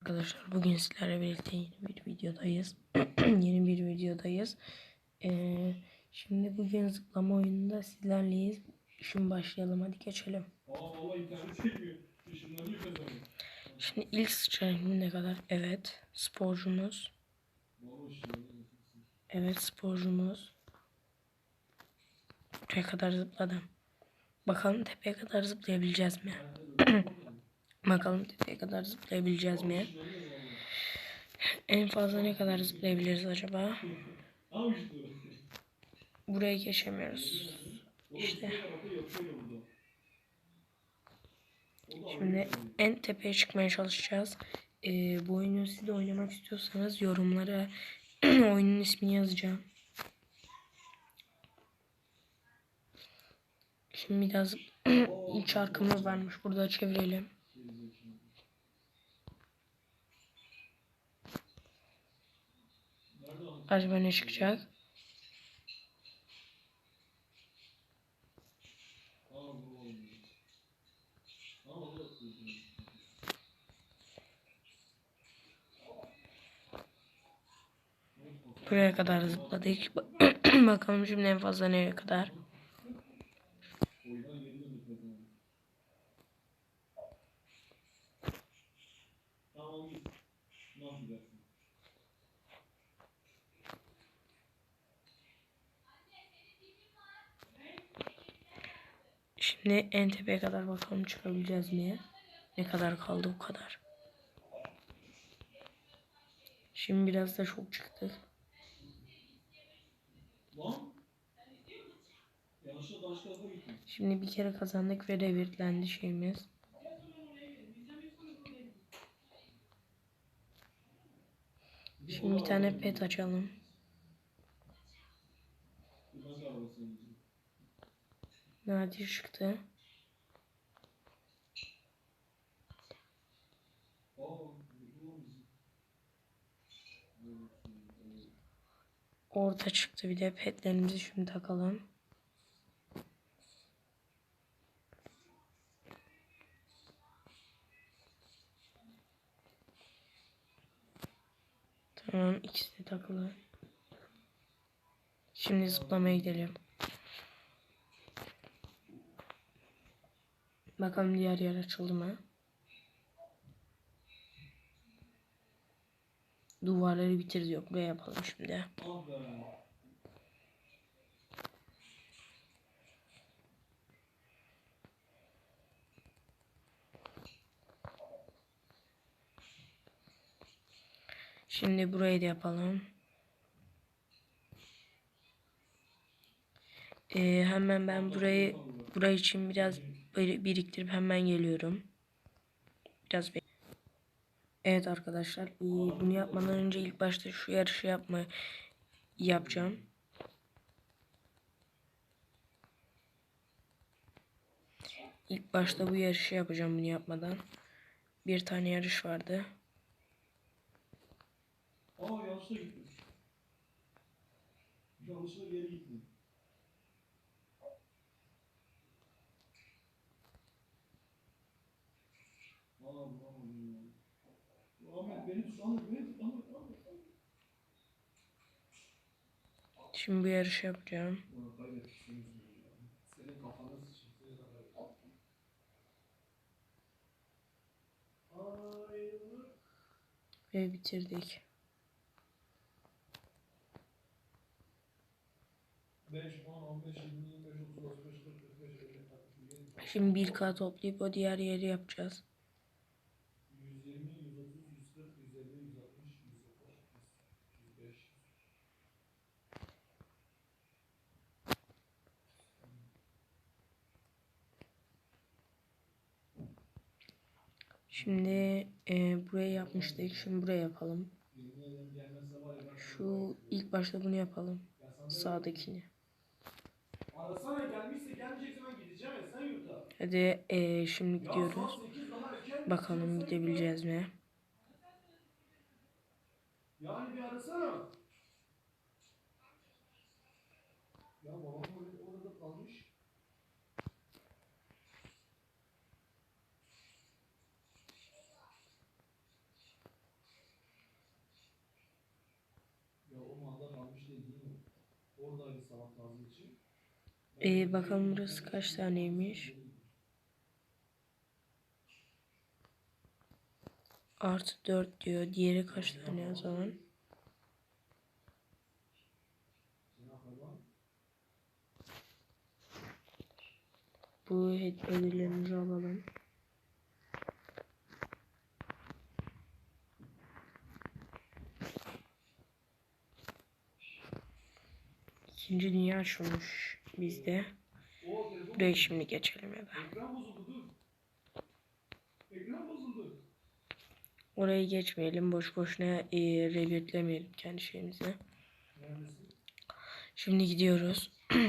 Arkadaşlar bugün sizlerle birlikte yeni bir videodayız. yeni bir videodayız. Ee, şimdi bugün zıplama oyununda sizlerleyiz. Şimdi başlayalım hadi geçelim. Kazanıyor. Şimdi ilk sıçrayım ne kadar? Evet sporcumuz. Evet sporcumuz. Buraya kadar zıpladım. Bakalım tepeye kadar zıplayabileceğiz mi? Bakalım tepeye kadar zıplayabileceğiz mi? En fazla ne kadar zıplayabiliriz acaba? Buraya geçemiyoruz. İşte. Şimdi en tepeye çıkmaya çalışacağız. Ee, bu oyunu siz de oynamak istiyorsanız yorumlara oyunun ismini yazacağım. Şimdi biraz ilk şarkımız varmış. Burada çevirelim. Acaba ne çıkacak? Buraya kadar zıpladık. Bakalım şimdi en fazla nereye kadar. Şimdi en tepeye kadar bakalım çıkabileceğiz mi? Ne kadar kaldı bu kadar. Şimdi biraz da çok gittin. Şimdi bir kere kazandık ve revirtlendi şeyimiz. Şimdi bir tane pet açalım. Nadir çıktı. Orta çıktı bir de petlerimizi şimdi takalım. Tamam ikisi de takılı. Şimdi zıplamaya gidelim. Bakalım diğer yer açıldı mı? Duvarları bitir diyor. Buraya yapalım şimdi. Şimdi burayı da yapalım. Ee, hemen ben burayı burayı için biraz bir- biriktirip hemen geliyorum. Biraz be- Evet arkadaşlar, bunu yapmadan önce ilk başta şu yarışı yapma yapacağım. İlk başta bu yarışı yapacağım bunu yapmadan. Bir tane yarış vardı. Aa yanlışlıkla gittim. Yanlışlıkla geri gittim. Aa bulamadım ya. Ahmet beni tut, Ahmet beni tut, Ahmet, Ahmet, Ahmet. Şimdi bu yarışı yapacağım. Ulan kaybettik senin yüzünden ya. Senin kafanı sıçayım, seni de kaybettim. Ayrılık. Ve bitirdik. 5, 10, 15, 20, 25, 30, 35, 40, 45, 50, 60, 70, Şimdi bir k toplayıp o diğer yeri yapacağız. Şimdi e, buraya yapmıştık. Şimdi buraya yapalım. Şu ilk başta bunu yapalım. Sağdakini. Hadi e, şimdi gidiyoruz. saat 8 daha erken. Bakalım gidebileceğiz mi? Yani bir arasana. Ya babam Oradaydı sabah taze için. Ee, bakalım burası kaç taneymiş. Artı 4 diyor. Diğeri kaç tane o zaman? Bu ödüllerimizi alalım. İkinci dünya şuymuş bizde. Buraya şimdi geçelim ya da. Orayı geçmeyelim. Boş boşuna e, revetlemeyelim kendi şeyimizi. Şimdi gidiyoruz.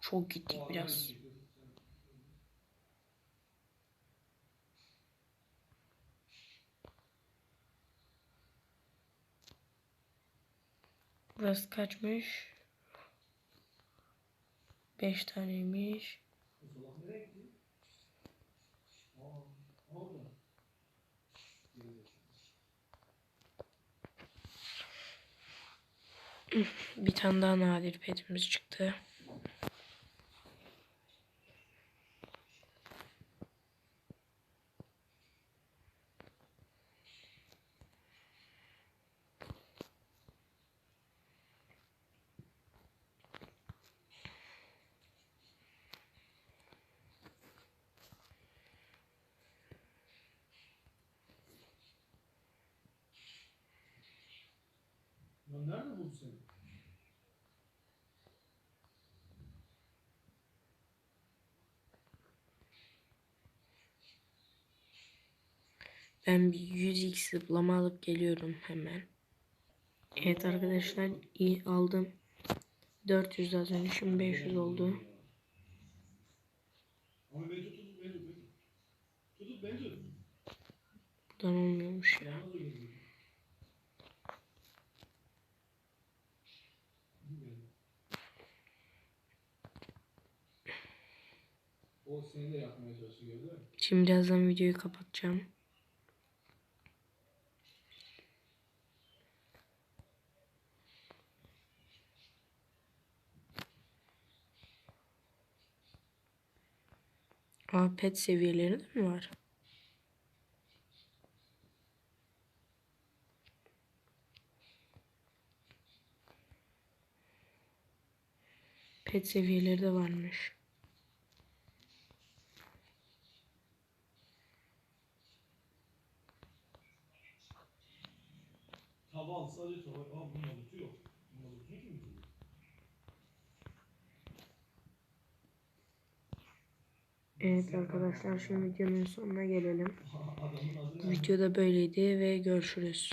Çok gittik biraz. Burası kaçmış? 5 taneymiş. Bir tane daha nadir petimiz çıktı. Lan nerede buldu seni? Ben bir 100x zıplama alıp geliyorum hemen. Evet arkadaşlar iyi aldım. 400 az önce şimdi 500 oldu. Ama beni tut beni beni. Buradan olmuyormuş ya. Seni de yapmaya çalışıyor gördün mü? Şimdi birazdan videoyu kapatacağım. Aa pet seviyeleri de mi var? Pet seviyeleri de varmış. Sadece tava. Aa bunun alıtı yok. Bunun alutunu kim bitirdi? Evet arkadaşlar şimdi videonun sonuna gelelim. Videoda böyleydi ve görüşürüz.